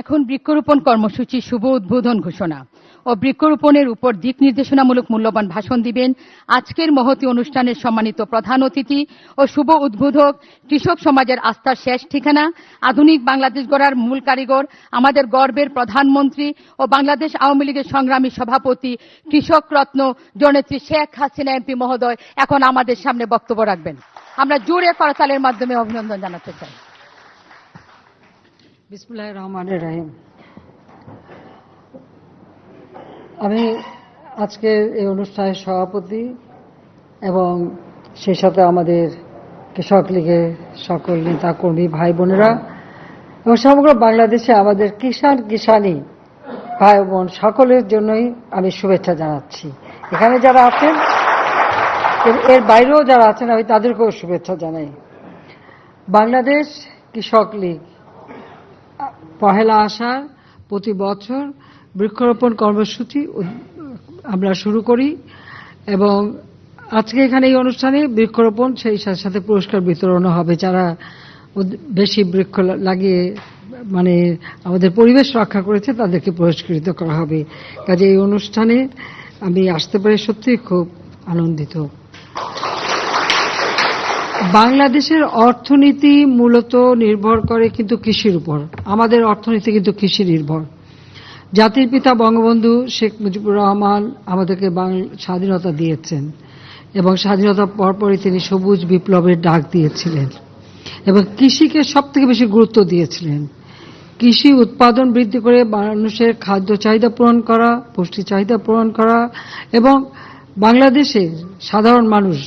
এখন বৃক্ষরোপণ কর্মসূচি শুভ উদ্বোধন ঘোষণা ও বৃক্ষরোপণের উপর দিক নির্দেশনামূলক মূল্যবান ভাষণ দিবেন আজকের মহতি অনুষ্ঠানের সম্মানিত প্রধান অতিথি ও শুভ উদ্বোধক কৃষক সমাজের আস্থার শেষ ঠিকানা, আধুনিক বাংলাদেশ গড়ার মূল কারিগর, আমাদের গর্বের প্রধানমন্ত্রী ও বাংলাদেশ আওয়ামী লীগের সংগ্রামী সভাপতি কৃষক রত্ন জনেত্রী শেখ হাসিনা এমপি মহোদয় এখন আমাদের সামনে বক্তব্য রাখবেন। আমরা জোরে করতালের মাধ্যমে অভিনন্দন জানাতে চাই। বিসমুল্লাহ রহমানের রাহিম। আমি আজকের এই অনুষ্ঠানের সভাপতি এবং সেই সাথে আমাদের কৃষক লীগের সকল নেতা কর্মী ভাই বোনেরা এবং সমগ্র বাংলাদেশে আমাদের কিষাণ কিষানি ভাই বোন সকলের জন্যই আমি শুভেচ্ছা জানাচ্ছি। এখানে যারা আছেন, এর- এর বাইরেও যারা আছেন, আমি তাদেরকেও শুভেচ্ছা জানাই। বাংলাদেশ কৃষক লীগ পহেলা আষাঢ় প্রতি বছর বৃক্ষরোপণ কর্মসূচি আমরা শুরু করি এবং আজকে এখানে এই অনুষ্ঠানে বৃক্ষরোপণ সেই সাথে সাথে পুরস্কার বিতরণও হবে যারা বেশি বৃক্ষ লাগিয়ে মানে আমাদের পরিবেশ রক্ষা করেছে তাদেরকে পুরস্কৃত করা হবে। কাজে এই অনুষ্ঠানে আমি আসতে পারি সত্যিই খুব আনন্দিত। বাংলাদেশের অর্থনীতি মূলত নির্ভর করে কিন্তু কৃষির উপর। আমাদের অর্থনীতি কিন্তু কৃষি নির্ভর। জাতির পিতা বঙ্গবন্ধু শেখ মুজিবুর রহমান আমাদেরকে স্বাধীনতা দিয়েছেন এবং স্বাধীনতার পরপরই তিনি সবুজ বিপ্লবের ডাক দিয়েছিলেন এবং কৃষিকে সব থেকে বেশি গুরুত্ব দিয়েছিলেন। কৃষি উৎপাদন বৃদ্ধি করে মানুষের খাদ্য চাহিদা পূরণ করা, পুষ্টি চাহিদা পূরণ করা এবং বাংলাদেশের সাধারণ মানুষ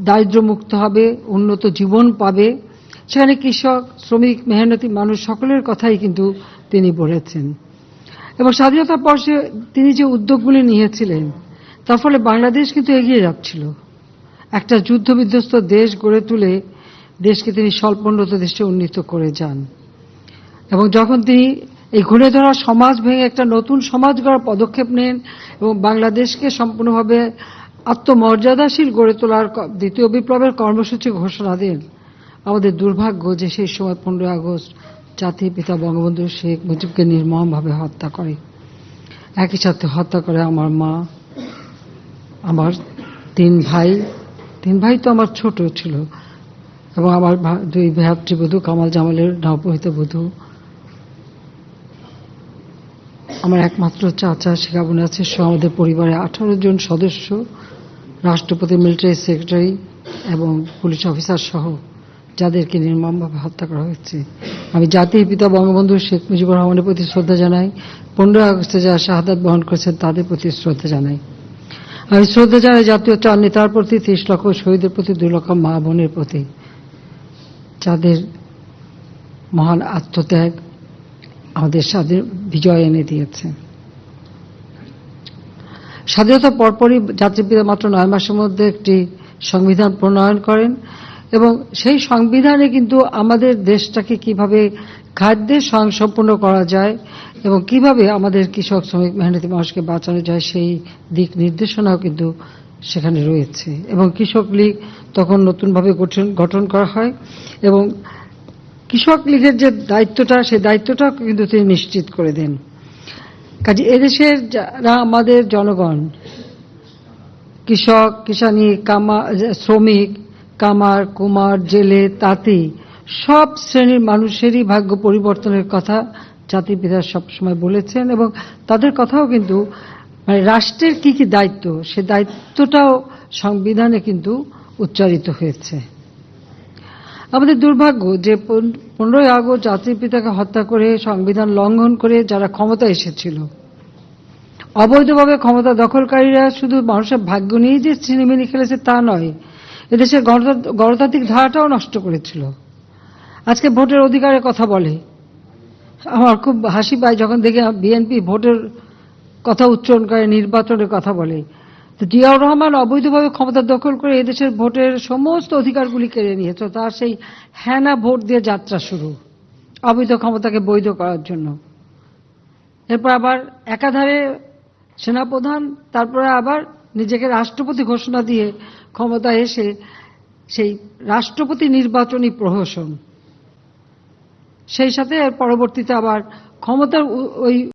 দারিদ্র্যমুক্ত হবে, উন্নত জীবন পাবে। সেখানে কৃষক, শ্রমিক, মেহনতি মানুষ সকলের কথাই কিন্তু তিনি বলেছেন। এবং স্বাধীনতার পর তিনি যে উদ্যোগগুলি নিয়েছিলেন, তার ফলে বাংলাদেশ কিন্তু এগিয়ে যাচ্ছিল। একটা যুদ্ধ বিধ্বস্ত দেশ গড়ে তুলে দেশকে তিনি স্বল্পোন্নত দেশে উন্নীত করে যান। এবং যখন তিনি এই ঘুরে ধরা সমাজ ভেঙে একটা নতুন সমাজ গড়ার পদক্ষেপ নেন এবং বাংলাদেশকে সম্পূর্ণভাবে আত্মমর্যাদাশীল গড়ে তোলার দ্বিতীয় বিপ্লবের কর্মসূচি ঘোষণা দেন। আমাদের দুর্ভাগ্য যে সেই সময় পনেরোই আগস্ট জাতির পিতা বঙ্গবন্ধু শেখ মুজিবকে নির্মমভাবে হত্যা করে। একই সাথে হত্যা করে আমার মা, আমার তিন ভাই। তিন ভাই তো আমার ছোট ছিল। এবং আমার দুই ভাতৃবধূ কামাল জামালের নবহিত বধূ। আমার একমাত্র চাচা শেখাবনে আছে? সহ আমাদের পরিবারে আঠারো জন সদস্য, রাষ্ট্রপতি, মিলিটারি সেক্রেটারি এবং পুলিশ অফিসার সহ, যাদেরকে নির্মমভাবে হত্যা করা হয়েছে। আমি জাতির পিতা, বঙ্গবন্ধু শেখ মুজিবুর রহমানের প্রতি শ্রদ্ধা জানাই। পনেরোই আগস্টে যারা শাহাদাত বহন করেছেন, তাদের প্রতি শ্রদ্ধা জানাই। আমি শ্রদ্ধা জানাই জাতীয় চার নেতার প্রতি, ত্রিশ লক্ষ শহীদের প্রতি, দুই লক্ষ মা বোনের প্রতি, যাদের মহান আত্মত্যাগ আমাদের স্বাধীন বিজয় এনে দিয়েছে। স্বাধীনতা পরপরই জাতির পিতা মাত্র নয় মাসের মধ্যে একটি সংবিধান প্রণয়ন করেন এবং সেই সংবিধানে কিন্তু আমাদের দেশটাকে কীভাবে খাদ্যে স্বয়ংসম্পূর্ণ করা যায় এবং কীভাবে আমাদের কৃষক, শ্রমিক, মেহনতি মানুষকে বাঁচানো যায় সেই দিক নির্দেশনাও কিন্তু সেখানে রয়েছে এবং কৃষক লীগ তখন নতুনভাবে গঠন গঠন করা হয় এবং কৃষক লীগের যে দায়িত্বটা, সেই দায়িত্বটা কিন্তু তিনি নিশ্চিত করে দেন। কাজে এদেশের যারা আমাদের জনগণ, কৃষক, কিষানি, কামা, শ্রমিক, কামার, কুমার, জেলে, তাঁতি, সব শ্রেণির মানুষেরই ভাগ্য পরিবর্তনের কথা জাতির পিতা সবসময় বলেছেন এবং তাদের কথাও কিন্তু মানে রাষ্ট্রের কি কি দায়িত্ব, সে দায়িত্বটাও সংবিধানে কিন্তু উচ্চারিত হয়েছে। আমাদের দুর্ভাগ্য যে পন- পনেরোই আগস্ট জাতির পিতাকে হত্যা করে সংবিধান লঙ্ঘন করে যারা ক্ষমতা এসেছিল। অবৈধভাবে ক্ষমতা দখলকারীরা শুধু মানুষের ভাগ্য নিয়েই যে ছিনিমিনি খেলেছে তা নয়, এদেশের গণতন্ত্র- গণতান্ত্রিক ধারাটাও নষ্ট করেছিল। আজকে ভোটের অধিকারের কথা বলে। আমার খুব হাসি পায় যখন দেখি বিএনপি ভোটের কথা উচ্চারণ করে, নির্বাচনের কথা বলে। জিয়াউর রহমান অবৈধভাবে ক্ষমতা দখল করে এদেশের ভোটের সমস্ত অধিকারগুলি কেড়ে নিয়েছে, তার সেই হ্যানা ভোট দিয়ে যাত্রা শুরু, অবৈধ ক্ষমতাকে বৈধ করার জন্য। এরপর আবার একাধারে সেনাপ্রধান, তারপরে আবার নিজেকে রাষ্ট্রপতি ঘোষণা দিয়ে ক্ষমতা এসে সেই রাষ্ট্রপতি নির্বাচনী প্রহসন। সেই সাথে এর পরবর্তীতে আবার ক্ষমতার ওই